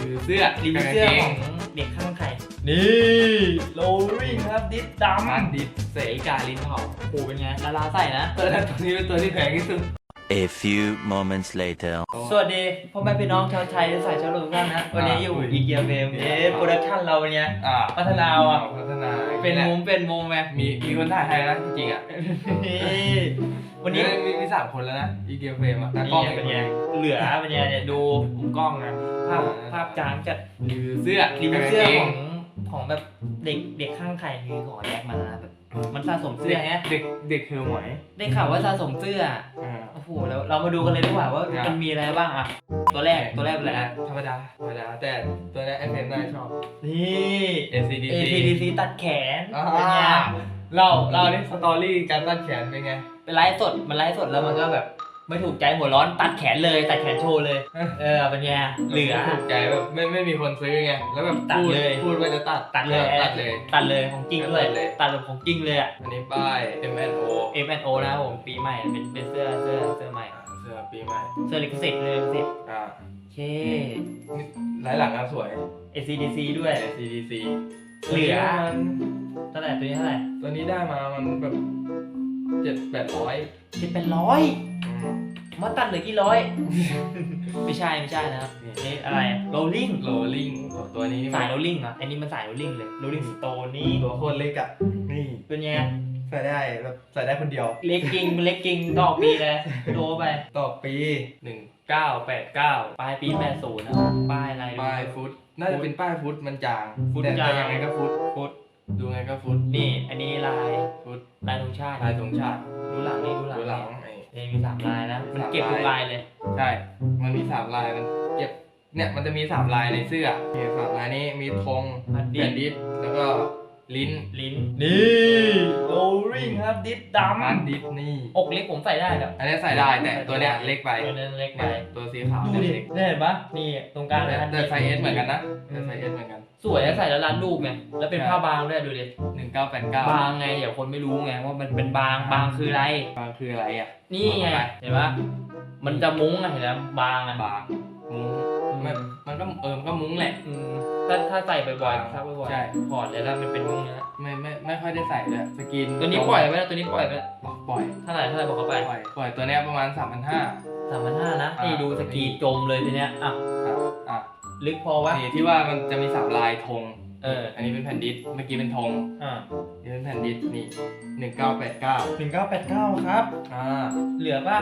วิวเสื้อรีวิวเสื้อของเด็กข้างใครนี่โรลลิ่งครับดิสดำมันดิเสยกาลินเผาโอ้เป็นไงดาราใส่นะตัวนั้นตัวนี้เป็นตัวที่แพงที่สุด A few moments later. สวัสดีพ่อแม่พี่น้องชาวไทยและสายชาวโลกทุกท่านนะ วันนี้อยู่อ่าอีเกียเฟมเอ๊ะโปรดักชั่นเราเป็นไงอ่าพัฒนาว่ะพัฒนาเป็นมุมเป็นมุมไหมมีมีคนถ่ายให้นะจริงๆอะนี่วันนี้มีมีสามคนแล้วนะอีเกียเฟรมอะตานี่กล้องเป็นไง เหลือเป็นไงเนี่ยดูมุมกล้องนะภาพภาพจางจัดรีวิวเสื้อรีวิวเสื้อขของของแบบเด็กเด็กข้างใครคือขอแยกมานะแบบมันสะสมเสื้เด็อกฮะเด็กเด็กคือหมวยได้ข่าวว่าสะสมเสื้ออ่าโอ้โหแล้วเรามาดูกันเลยดีกว่าว่าครับมันมีอะไรบ้างอะตัวแรกตัวแรกเป็นอะไรอะธรรมดาธรรมดาแต่ตัวนี้ไอเพนได้ชอบนี่ ACDC ACDC ตัดแขนอ่าเป็นไงเราเรานี่สตอรี่การตัดแขนเป็นไงเป็นไลฟ์สดมันไลฟ์สดแล้วมันก็แบบ ไม่ถูกใจหัวร้อนตัดแขนเลยตัดแขนโชว์เลย เออเป็นไงเหลือ ถูกใจแบบไม่ไม่มีคนซื้อไงแล้วแบบตัดพูดเลย พูดว่าจะตัดตัดเลย ตัดเลย ตัดเลยของจริงด้วยตัดเลย ตัดแบบของจริงเลยอะ อันนี้ป้าย M N O M N O นะครับผมปีใหม่เป็นเป็นเสื้อเสื้อเสื้อใหม่ เสื้อปีใหม่เสื้อลิขสิทธิ์เลยลิขสิทธิ์อ่าโอเค หลายหลังอะสวย ACDC ด้วย ACDC เหลือมันเท่าไหร่ตัวนี้เท่าไหร่ตัวนี้ได้มามันแบบเจ็ดแปดร้อยคิดเป็นร้อย มาตัดเหลือกี่ร้อย ไม่ใช่ไม่ใช่นะครับนี่อะไรโรลลิ่งโรลลิ่งตัวนี้สายโรลลิ่งอะอันนี้มันสายโรลลิ่งเลยโรลลิ่งสโตนี่ตัวโคตรเล็กอะนี่เป็นไงใส่ได้แบบใส่ได้คนเดียว เล็กจริงเล็กจริงต่อปีเลยโตไปต่อปีหนึ่งเก้าแปดเก้าปลายปี80นะครับป้ายอะไรป้ายฟุตน่าจะเป็นป้ายฟุตมันจางฟุตแต่จางแต่ยังไงก็ฟุตฟุตดูไงก็ฟุตนี่ อันนี้ลายฟุตลายธงชาติลายธงชาติดูหลังนี่ดูหลังดูหลังไอ้นี่มีสามลายนะ มันเก็บสามลายทุกลายเลย ใช่ มันมีสามลาย มันเก็บ เนี่ย มันจะมีสามลายในเสื้อนี่สามลายนี้มีธงพัดดิแผ่นดิสแล้วก็ ลิ้น ลิ้นนี่โรลลิ่งครับดิสดอันดิสนี่ำอกเล็กผมใส่ได้แบบอันนี้ใส่ได้แต่ตัวเนี้ยเล็กไปตัวนั้นเล็กไปเนี่ยตัวสีขาวดูเนี่ยดิเล็กได้เห็นปะนี่ตรงกลางเลยแต่ไซส์เอสเหมือนกันนะแต่ไซส์เอสเหมือนกันสวยอะใส่แล้วรัดรูปไงแล้วเป็นผ้าบางด้วยดูดิหนึ่งเก้าแปดเก้าบางไงเดี๋ยวคนไม่รู้ไงว่ามันเป็นบางบางคืออะไรบางคืออะไรอะนี่ไงเห็นปะมันจะมุ้งอะเห็นไหมบางอะบางมุ้งมัน มันก็เออมันก็มุ้งแหละ อืม ถ้าถ้าใส่บ่อยๆถ้าบ่อยใช่ๆถอดเลยแล้วมันเป็นมุ้งนะไม่ไม่ไม่ค่อยได้ใส่เลยสกินตัวนี้ปล่อยไปแล้วตัวนี้ปล่อยไปแล้วปล่อยเท่าไหร่เท่าไหร่บอกเขาไปปล่อยปล่อยตัวเนี้ยประมาณสามพันห้าสามพันห้านะอ่านี่ดูสกีจมเลยทีเนี้ยอะอะอะลึกพอวะ นี่ที่ว่ามันจะมีสามลายธงเออ อันนี้เป็นแผ่นดิสเมื่อกี้เป็นธงอ่านี่เป็นแผ่นดิสนี่หนึ่งเก้าแปดเก้าหนึ่งเก้าแปดเก้าครับ อ่าเหลือป่ะ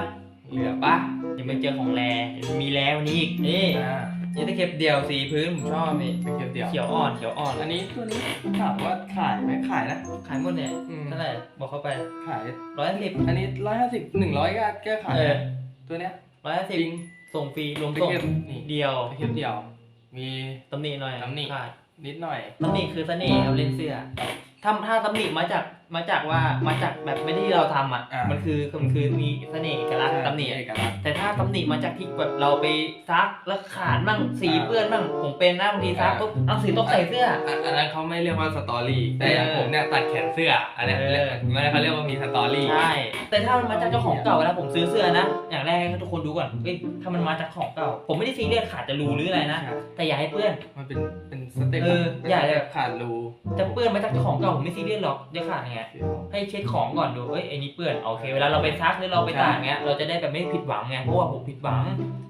เหลือปะยังไม่เจอของแรมีแล้วนี่อีกนี่ อ่า นี่ตะเข็บเดี่ยวสีพื้นผมชอบนี่เป็นเขียวเดี่ยวเขียวอ่อนเขียวอ่อนอันนี้ตัวนี้ถามว่าขายไหมขายนะ ขายหมดเนี่ยอืม เท่าไหร่บอกเขาไปขาย ร้อยสิบอันนี้ร้อยห้าสิบหนึ่งร้อยก็แก้ขายเออนะตัวเนี้ยร้อยสิบจริงส่งฟรีรวมตะส่งเข็บนี่เดียวตะเข็บเดี่ยว มี ตำหนิหน่อยตำหนิ ขาดนิดหน่อย ตำหนิคือเสน่ห์ครับเล่นเสื้อถ้าถ้าตำหนิมาจาก มาจากว่ามาจากแบบไม่ได้เราทำอะ อ่ามัมันคือมันคือมีเสน่ห์เอกลักษณ์ตำหนิเอกลักษณ์แต่ถ้าตำหนิมาจากที่แบบเราไปซักแล้วขาดบ้างสีอ่าเปื้อนบ้างผมเป็นนะบางทีซักอ่า ปุ๊บเอาสีต้องใส่เสื้ออันอันนั้นเขาไม่เรียกว่าสตอรี่แต่อย่างเออผมเนี่ยตัดแขนเสื้ออันเนี้ยเออ เรียกไม่ได้เขาเรียกว่ามีสตอรี่ ใช่แต่ถ้ามันมาจากเจ้าของเก่าเวลาผมซื้อเสื้อนะอย่างแรกให้ทุกคนดูก่อนเอ้ยถ้ามันมาจากของเก่า ผมไม่ได้ซีเรียสขาดจะรูหรืออะไรนะ แต่อย่าให้เปื้อน มันเป็นเป็นสเต็ปเอออย่าเลยแบบขาดรู จะเปื้อนมาจากเจ้าของเก่าผมไม่ซีเรียสหรอกจะขาดยังไงให้เช็คของก่อนดูเอ้ยไอ้นี่เปื้อนโอเค เวลาเราไปซักหรือเราไปตากเงี้ยเราจะได้แบบไม่ผิดหวังไงเพราะว่าผมผิดหวัง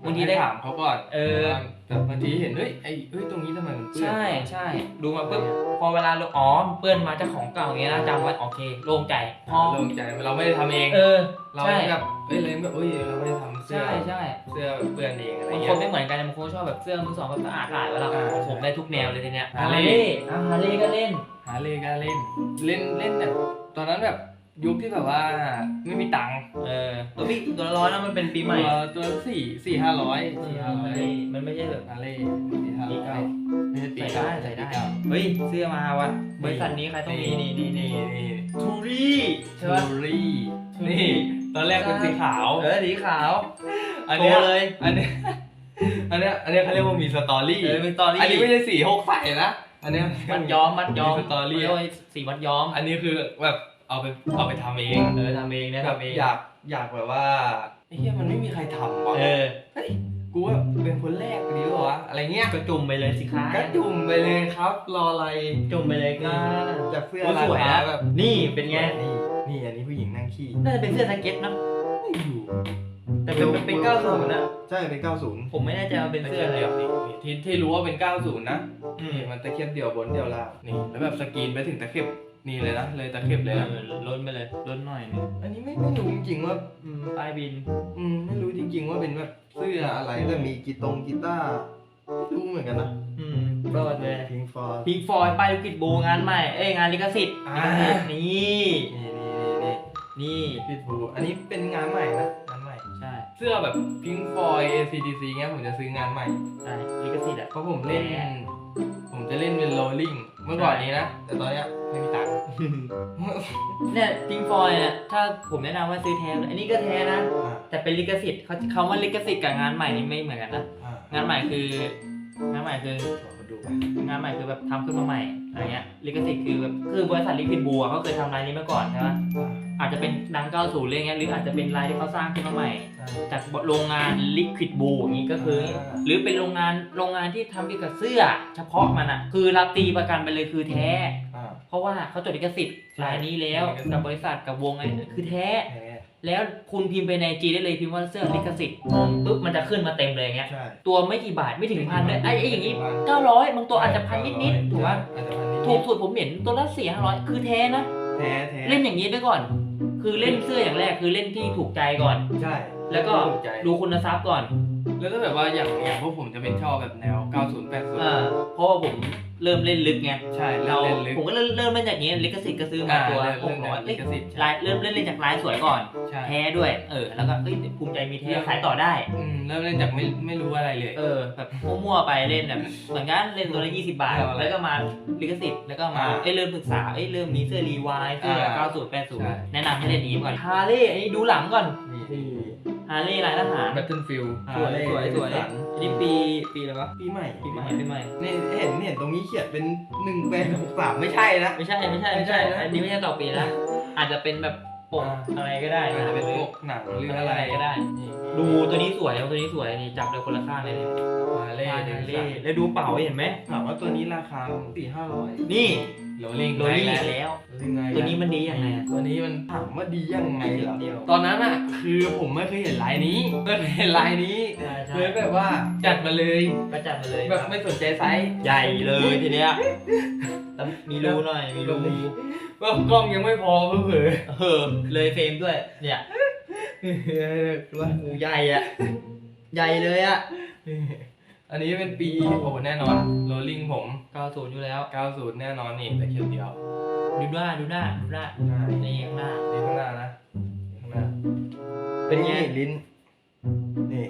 บางทีได้ถามเขาก่อนเออแต่บางทีเห็นเฮ้ยไอ้เฮ้ยตรงนี้ทำไมมันเปื้อนใช่ใช่ดูมาปุ๊บพอเวลาเราอ๋อเปื้อนมาจากของเก่าอย่างเงี้ยนะจำไว้โอเคโล่งใจพอโล่งใจเราไม่ได้ทำเอง เออเราใช่แบบเอ้ยเลยแบบเอ้ยเราไม่ได้ทำเสื้อใช่ใช่เสื้อเปื้อนเองอะไรบางเงี้คนย ไม่เหมือนกันบางคนชอบแบบเสื้อมือสองแบบสะอาดสะอาดเวลาอ่า ผมได้ทุกแนวเลยทีเนี้ยฮาร์เลย์ย์อ่าฮาร์เลย์ก็เล่น หาเลยก็เล่น เล่นเล่นแบบตอนนั้นแบบยุคที่แบบว่าไม่มีตังค์เออตัวพี่ตัวละร้อยนะมันเป็นปีใหม่ตัวตัวสี่สี่ห้าร้อยเอสี่อห้าร้อยมันไม่ใช่แบบ ฮาร์เลย์สี่ห้าปีร้อเก่ายไม่ใช่ปีใส่เก่าได้ใส่ได้ ปีเก่าเฮ้ยเสื้อมาว่ะบริษัทนี้ใครต้องมีนี่นี่นี่นี่ทูรี่ใช่ปะ ทูรี่ทูรี่นี่ ตอนแรกเป็นสีขาว เออสีขาวอันเนี้ยโชว์เลย อันเนี้ยอันเนี้ยอันเนี้ยเขาเรียกว่ามีสตอรี่เออเป็นตอรี่อันนี้ไม่ใช่สีหกใส่นะอันเนี้ยมัดย้อมมัดย้อมมีสตอรี่เรียกว่าสีมัดย้อม อันนี้คือแบบเอาไปเอาไปทำเองเออทำเองนะแบบทำเองอยากอยากแบบว่าไอ้เหี้ยมันไม่มีใครทำว่ะเออเฮ้ยกูว่าเป็นคนแรกดีกว่าวะอะไรเงี้ยก็จุ่มไปเลยสิคะก็จุ่มไปเลยครับ รออะไรจุ่มไปเลยก็จากเสื้อโอ้ราสวยคานะแบบนี่เป็นไงนี่ นี่อันนี้ผู้หญิงนั่งขี้น่าจะเป็นเสื้อสเก็ตเนอะไม่อยู่ แต่เป็นเป็นเก้าศูนย์อะใช่เป็น90ผมไม่แน่ใจว่าเป็นเสื้ออะไรเดียวนี่นี่ที่ที่รู้ว่าเป็น 90 นะอืมนี่มันตะเข็บเดียวบนเดียวล่างนี่ แล้วแบบสกรีนไปถึงตะเข็บนี่เลยนะเลยตะเข็บเลยนะเออล้นไปเลยล้นหน่อยหนึงอันนี้ไม่ไม่รู้จริงๆว่าอืมป้ายบิน อืมไม่รู้จริง ๆ ว่าเป็นแบบเสื้ออะไรแต่มีกีตงกีตาร์ไม่รู้เหมือนกันนะอืมรอดเลยพิงฟอร์พิงฟอยป้ายลิขิตบูงานใหม่ เอ้ยงานลิขสิทธิ์อ่าลิขสิทธิ์นี่ นี่ นี่นี่นี่พิทบูอันนี้เป็นงานใหม่นะงานใหม่ ใช่เสื้อแบบพิงฟอย ACDC เงี้ยผมจะซื้องานใหม่ ใช่ลิขสิทธิ์อะ เพราะผมเล่น ผมจะเล่นเป็นโรลลิ่งเมื่อก่อนนี้นะ แต่ตอนเนี้ยไม่มีตังค์ เนี่ยพิงฟอยเนี่ยถ้าผมแนะนำว่าซื้อแท้อันนี้ก็แท้นะอ่าแต่เป็นลิขสิทธิ์เขาเขาว่าลิขสิทธิ์กับงานใหม่นี่ไม่เหมือนกันนะอ่างานใหม่คืองานใหม่คือขอดูงานใหม่คือแบบทำขึ้นมาใหม่อะไรเงี้ยลิขสิทธิ์คือแบบคือบริษัทลิขิตบูอะเขาเคยทำลายนี้มาก่อนใช่ไหม อาจจะเป็นดังเก้าศูนย์เลยเงี้ยหรืออาจจะเป็นลายที่เขาสร้างขึ้นมาใหม่ จากโรงงานลิควิดบูอย่างนี้ก็คือ หรือเป็นโรงงานโรงงานที่ทำเกี่ยวกับเสื้อ เฉพาะมันอะ คือรับตีประกันไปเลยคือแท้ อ่า เพราะว่าเขาจดลิขสิทธิ์รายนี้แล้วลิขสิทธิ์กับบริษัทกับวงอะไรคือแท้แท้แล้วคุณพิมพ์ไปในจีได้เลยพิมพ์ว่าเสื้อลิขสิทธิ์ปุ๊บมันจะขึ้นมาเต็มเลยอย่างเงี้ย ใช่ตัวไม่กี่บาทไม่ถึงพันด้วยไอ้ไอ้อย่างงี้เก้าร้อยบางตัวอาจจะพันนิดๆถูกปะอาจจะพันนิดๆถูกสุดผมเห็นตัวละสี่ห้าร้อยคือแท้นะ แท้แท้เล่นอย่างนี้ไปก่อน คือเล่นเสื้ออย่างแรกคือเล่นที่ถูกใจก่อน ใช่แล้วก็ถูใจ ดูคุณทรัพย์ก่อน แล้วถ้าแบบว่าอย่างอย่างพวกผมจะเป็นชอบแบบแนว 90อ่า80 เพราะว่าผมเริ่มเล่นลึกไงใช่เล่เรานเล่นลึกผมก็เริ่มเริ่มเล่นจากนี้ลิขสิทธิ์ก็ซื้อมาอ่าตัวเริ่มผมเริ่มบอกว่าจากเอ้ยลิขสิทธิ์ ลายเริ่มเล่นเล่นจากลายสวยก่อน ใช่แท้ด้วย เออ แล้วก็เอ้ยภูมิใจมีแท้ขายต่อได้ อืมเริ่มเล่นจากไม่ไม่รู้อะไรเลย เออ แบบมั่วๆไปเล่นแบบ เหมือนกันเล่นตัวละ20บาท เอาอะไรแล้วก็มาลิขสิทธิ์ แล้วก็มา อ่าเอ้ยเริ่มศึกษา เอ้ยเริ่มมีเสื้อรีวายเสื้ออ่า90ใช่80แนะนำให้เล่นนี้ก่อนฮาร์เลย์อันนี้ดูหลังก่อนนี่ ฮาร์เลย์ลายทหารแบทเทิลฟิลสวยสวยสวยอันนี้ปีปีอะไรวะปีใหม่ปีใหม่ปีใหม่นี่เห็นเห็นตรงนี้เขียนเป็นหนึ่งแปดหกสามไม่ใช่นะไม่ใช่ไม่ใช่ไม่ไม่ใช่ใช่นะอันนี้ไม่ใช่ต่อปีนะอาจจะเป็นแบบปกอ่าอะไรก็ได้อาจจะเป็นพวกหนังหรืออะไรก็ได้นี่ดูตัวนี้สวยตัวนี้สวยนี่จับเลยคนละข้างเลยนี่มาเล่ฮาเดร์นเลสันย์แล้วดูเป๋าเห็นไหมถามว่าตัวนี้ราคาสี่ห้าร้อยนี่ โรลลิงโรลลี่ไงอีกแล้วโรลลิงไงตัวนี้มันดีอย่างไรอะตัวนี้มันถามว่าดียังไงเหรอเดียวตอนนั้นอะ คือผมไม่เคยเห็นลายนี้ไม่เคยเห็นลายนี้ใช่ใช่เลยแบบว่าจัดมาเลยก็จัดมาเลยแบบไม่สนใจไซส์ใหญ่เลยทีเนี้ยแต่มีรูหน่อยมีรูว่ากล้องยังไม่พอเผื่อเออเลยเฟรมด้วย เนี่ยๆว่างูใหญ่อะใหญ่เลยอะอั นนี้เป็นปีโอ้แน่นอนโรลลิงผม 90 อยู่แล้ว 90 แน่นอนนี่แต่เขียวเดียวดูหน้าดูหน้าดูหน้าใช่นี่ข้างหน้านี่ข้างหน้านะข้างหน้า เป็นไงลิ้น นี่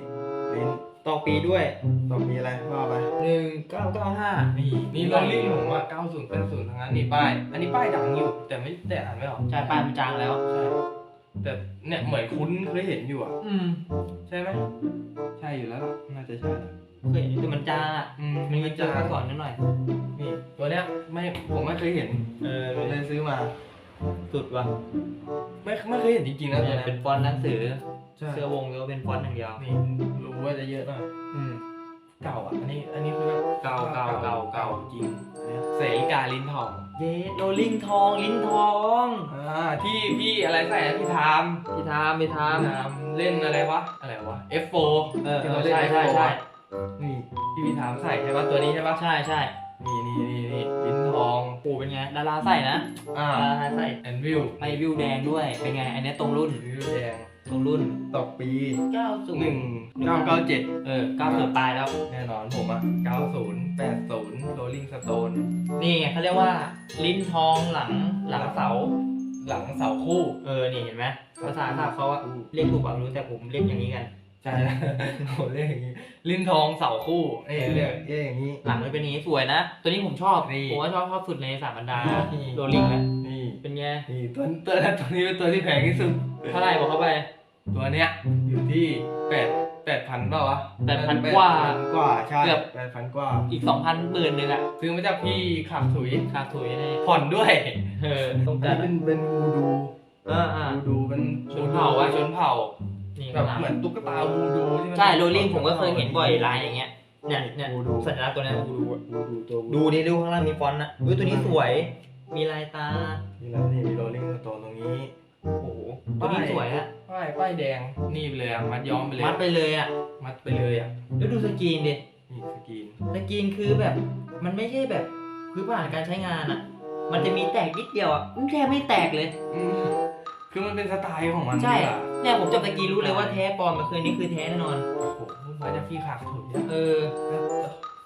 ลิ้นต่อปีด้วยต้องมีอะไรว่าไปหนึ่งเก้าเก้าห้านี่นี่โรลลิ่งผมอะ90 80ทั้งนั้นนี่ป้าย อันนี้ป้ายดังอยู่ แต่ไม่แต่อ่านไม่ออกใช่ป้ายมันจางแล้วใช่แต่เนี่ยเหมือนคุ้นเคยเห็นอยู่อะ อืม ใช่ไหมใช่อยู่แล้วล่ะน่าจะใช่แหละ เคยเห็นแต่มันจางอะอืมมันมีเจอมาก่อนนิดหน่อยนี่ตัวเนี้ยไม่ผมไม่เคยเห็นเออเลยซื้อมา สุดว่ะไม่ไม่เคยเห็นจริงๆนะตัวเนี่ยเนี้ยเป็นฟอนต์หนังสือ ใช่เสื้อวงก็เป็นฟอนต์อย่างเดียวนี่รู้ว่าจะเยอะหน่อยอืมเก่าอะอันนี้อันนี้คือแบบเก่าเก่าเก่าเก่าจริงเนี่ยเสริกาลิ้นทอง เยสโรลลิ่งทองลิ้นทองอ่าที่พี่อะไรใส่นะพี่ทามพี่ทามพี่ทาม ทามเล่นอะไรวะอะไรวะ F4 เออที่เอเขาอเล่นใช่ใช่ F4 ใช่อะ นี่ที่พี่ทามใส่ใช่ปะตัวนี้ใช่ปะใช่ใช่นี่นี่นี่นี่ลิ้นทองปู่เป็นไง ดาราใส่นะอ่าดาราใส่แอนวิวไปวิวแดงด้วย เป็นไง อันนี้ตรงรุ่น วิวแดง ตรงรุ่นต่อปี90หนึ่งเก้าเก้าเจ็ดเออ90ปลายแล้ว แน่นอนผมอะเก้าศูนย์แปดศูนย์โรลลิงสโตนนี่ไงเขาเรียกว่า ลิ้นทองหลังหลังเสา หลังเสาคู่ เออ นี่เห็นไหมภาษาศาสตร์เขาอะเรียกถูกเปล่าไม่รู้แต่ผมเรียกอย่างนี้กัน ใช่ผมเรียกอย่างนี้ ลิ้นทองเสาคู่นี่เรียกเรียกอย่างนี้ หลังมันเป็นอย่างนี้สวยนะ ตัวนี้ผมชอบ นี่ ผมว่าชอบชอบสุดในสามบรรดานี่โรลลิ่งแล้วนี่เป็นไงนี่ตัวตัวตัวนี้เป็นตัวที่แพงที่สุด เท่าไหร่บอกเข้าไป ตัวเนี้ยอยู่ที่แปดแปดพันเปล่าวะ8,000กว่า8,000กว่าใช่เกือบ แปดพันกว่า อีก2,000หมื่นหนึ่งอะซื้อมาจากพี่ขับถุยขาดถุยแน่ผ่อนด้วย เออต้องอันจัดนี้เป็นเป็นวูดูอ่าอ่า วูดูเป็นชนเผ่าวูวะดูชนเผ่า นี่แบบเหมือนตุ๊กตาวูดูที่มัน ใช่โรลลิ่งผมก็เคยเห็นบ่อยลายอย่างเงี้ยเนี่ยเนี่ยวูดู สัญลักษณ์ตัวเนี้ยวูดูอะวูดูตัววูดูดิดูข้างล่างมีฟอนต์นะอุ้ยตัวนี้สวย มีลายตานี่แล้วนี่มีโรลลิ่งสโตนตรงนี้ โอ้โหตัวนี้สวยอะป้ายป้ายแดงนี่ไปเลยอะมัดย้อมไปเลยมัดไปเลยอะมัดไปเลยอะแล้วดูสกรีนดินี่สกรีนสกรีนคือแบบ มันไม่ใช่แบบพื้นผ่านการใช้งานอะมันจะมีแตกนิดเดียวอะมันแทบไม่แตกเลยอืม คือมันเป็นสไตล์ของมันใช่ดีกว่าเนี่ยผมจับสกรีนรู้เลยว่าแท้ปลอมมันคือนี่คือแท้แน่นอน โอ้โหมาจากพี่ขาดถุนเนี่ยเออ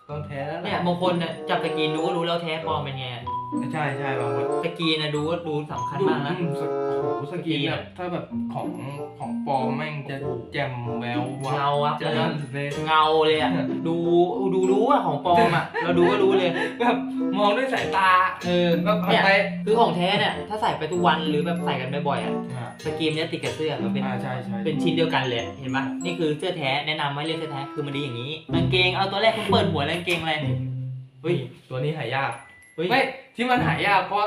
ต้องแท้แล้วเนี่ยบางคนเนี่ยจับสกรีนดูก็รู้แล้วแท้ปลอมเป็นไง ใช่ใช่บางคนสกรีนนะดูก็ดูสำคัญมากนะ อืมสกโอ้โหสกรีนสกรีนแบอะบถ้าแบบของของปลอมแม่งจะแจ่มแวววับเงาวับจะเลยนั่นะนเลย เงาเลยอะดูดูรู้อะของปลอมอะเราดูก็รู้เลย แบบมองด้วยสายตาเออแบบหันเนี่ยไปคือของแท้เนี่ยถ้าใส่ไปทุกวันหรือแบบใส่กันบ่อยๆอะอ่าสกรีนเนี่ยติดกับเสื้อมันเป็น อ่าใช่ใช่เป็นชิ้นเดียวกันเลยเห็นปะนี่คือเสื้อแท้แนะนำไว้เรียกเสื้อแท้คือมันดีอย่างนี้กางเกงเอาตัวแรกคุณเปิดหัวแล้วกางเกงอะไรเฮ้ยตัวนี้หายาก เฮ้ย ไม่ที่มันหายากเพราะ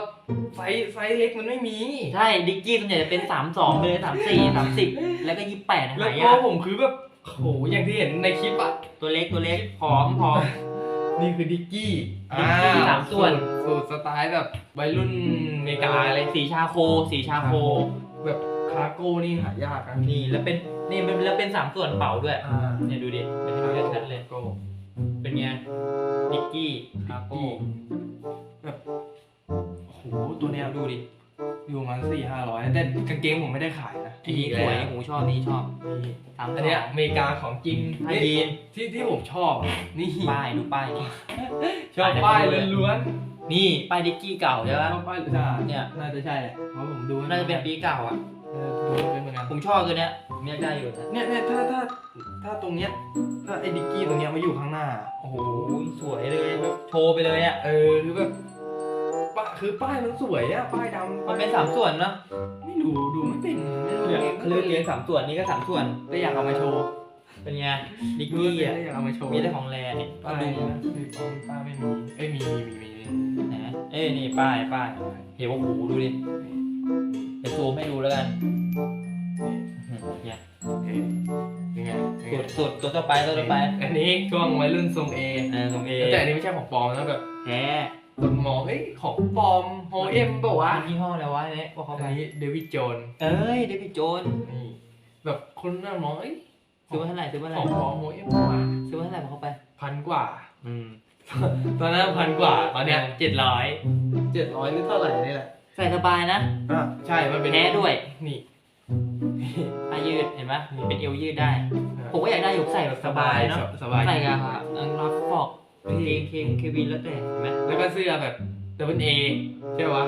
ไซส์ไซส์เล็กมันไม่มี ใช่ ดิกกี้ส่วนใหญ่จะเป็นสามสองไปเลยสามสี่สามสิบแล้วก็ยี่แปดแล้วหาก็ยากผมคือแบบโหอย่างที่เห็นในคลิปอะตัวเล็กตัวเล็กผอมผอม นี่คือดิกกี้ดิกกี้สามส่วน สูตรสไตล์แบบวัยรุ่นอเมริกาอะไรสีชาโค สีชาโค แบบคาโก้นี่หายากอะนี่แล้วเป็นนี่เป็นแล้วเป็นสามส่วนเป่าด้วย อ่าเนี่ยดูดิเป็นให้ดูชัดๆเลยโก้ เป็นไงดิกกี้คาโก้แบบโอ้โหตัวเนี้ยดูดิอยู่ประมันสี่ห้าร้อยแต่กางเกงผมไม่ได้ขายนะอันนี้สวยหูชอบนี้ชอบนี่สามอัอันนเนี้เนี้ยยอเมริกาของจริงไฮยีนที่ที่ผมชอบอะนี่ป้ายดูป้ายนี่ชอบป้ายล้วนนี่ป้ายดิกกี้เก่าใช่ๆปะชอบป้ายใช่เนี่ยน่าจะใช่แหละเพราะผมดูน่าจะเป็นปีเก่าอะเออดูเป็นเหมือนกันผมชอบตัวเนี้ย ผมอยากได้อยู่นะเนี่ยเนี่ยถ้าถ้าถ้าตรงเนี้ยถ้าไอ้ดิกกี้ตรงเนี้ยมาอยู่ข้างหน้า โอ้โหโอ้ยสวยเลยแบบโชว์ไปเลยอะเออคือแบบป้าคือป้ายมันสวยอะป้ายดำมันเป็นสามส่วนเนาะไม่ดูดูไม่เป็นไม่รู้เนี่ยเองคือเรียงสามส่วนนี้ก็สามส่วนแต่อยากเอามาโชว์เป็นไงดิกดูกี้ไม่เป็นอะแต่อยากเอามาโชว์มีแต่ของแรเนี่ยก็ป้ายดูนะคือป้ายไม่มีเอ้ยมีมีมีมีนะเอ้ยนี่ป้ายป้ายเห็นว่าหูดูดิเดี๋ยวซูมให้ดูแล้วกันอื้อหือ เนี่ยเอ๊ะยังไงยังไงสุดสุดตัวต่อไปตัวต่อไปอันนี้ช่วงวัยรุ่นทรงเอเออตรงเอแต่อันนี้ไม่ใช่ของปลอมนะแบบแท้คนมองเอ้ยของปลอมโฮเอ็มเปล่าวะเป็นยี่ห้ออะไรวะเนี่ยว่าเขาอัไปนนี้เดวิดโจน เอ้ยเดวิดโจนนี่แบบคนน่ามองเอ้ยซื้อมาเท่าไหร่ซื้อมาขเท่าองไหปลร่อมโฮเอ็มเปล่าวะซื้อมาเท่าไหร่บอกเขาไปพันกว่า อืมตอนนั้นพันกว่าตอนเนี้ยเออเจ็ดร้อยเจ็ดร้อยหรือเท่าไหร่นี่แหละใส่สบายนะอะใช่มันเป็นแท้ด้วยนี่ผ้ายืดเห็นไหมเป็นเอวยืดได้ ผมก็อยากได้อยู่ใส่แบบสบายเนาะสบายใส่กับอังรับฟอกกางเกงเคงเควินแล้วแต่เห็นไหมแล้วก็เสื้อแบบดับเบิลเอใช่ปะ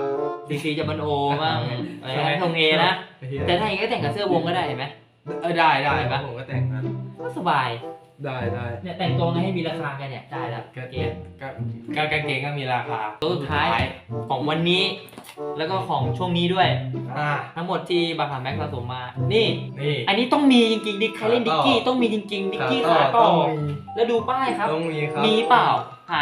ซีซีจะบันโอบ้างอะไรนะทงเอนะแต่ถ้าอย่างนี้ก็แต่งกับเสื้อวงก็ได้เห็นไหมเออได้ได้เห็นปะผมก็แต่งนั้นก็สบาย ได้ได้เนี่ยแต่งตัวไงให้มีราคากันเนี่ยได้แล้วก็เกเกงก็ก็กางเกงก็มีราคาตัวสุดท้ายของวันนี้ แล้วก็ของช่วงนี้ด้วย อ่าทั้งหมดที่บาร์ผ่านแม็กสะสมมา นี่ นี่ อันนี้ต้องมีจริงๆดิใครเล่นดิกกี้ต้องมีจริงๆดิกกี้ขาต่อต้องมีแล้วดูป้ายครับ ต้องมีครับ มีเปล่าหา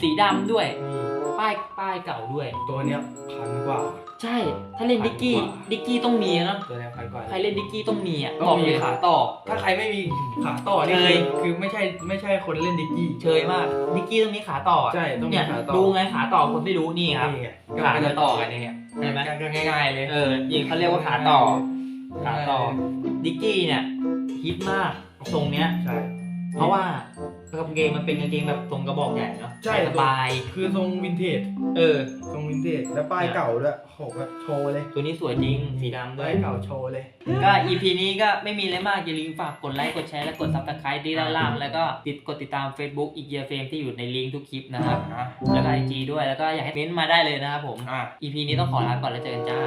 สีดำด้วยมี ป้ายป้ายเก่าด้วย ตัวเนี้ยพันกว่า ใช่ ถ้าเล่นดิกกี้พันกว่าดิกกี้ต้องมีนะตัวเนี้ยพันกว่า ใครเล่นดิกกี้ต้องมีอะต้บอองกมีเลยขาต่อ ถ้าใครไม่มีขาต่อนี่เคคือยคือไม่ใช่ไม่ใช่คนเล่นดิกกี้เชยมากดิกกี้ต้องมีขาต่ออะใช่ต้องมีเนี่ยขาต่อดูไงขาต่อคนไม่รู้นี่ครับนี่ไงขาก็จะต่อกันอย่างเงี้ยเห็นไหมก็ง่ายๆเลยเออยิงเขาเรียกว่าขาต่อขาต่อดิกกี้เนี่ยฮิตมากทรงเนี้ยใช่ เพราะว่ากางเกงมันเป็นกางเกงแบบทรงกระบอกใหญ่เนาะใช่ใส่สบาย คือทรงวินเทจเออ ทรงวินเทจแล้วป้ายเก่าด้วยโหแบบโชว์เลยตัวนี้สวยจริง สีดำด้วป้ายย เก่าโชว์เลย ก็ EP นี้ก็ไม่มีอะไรมากอย่าลืมฝากกดไลค์ กดแชร์ และกด subscribe ที่ด้านล่าง แล้วก็ติดกดติดตาม Facebook อีกเยียเฟมที่อยู่ในลิงก์ทุกคลิปนะครับอะแล้วก็ IG ด้วยแล้วก็อยากให้เม้นต์มาได้เลยนะครับผม อะ EP นี้ต้องขอลาก่อนแล้วเจอกันจ้า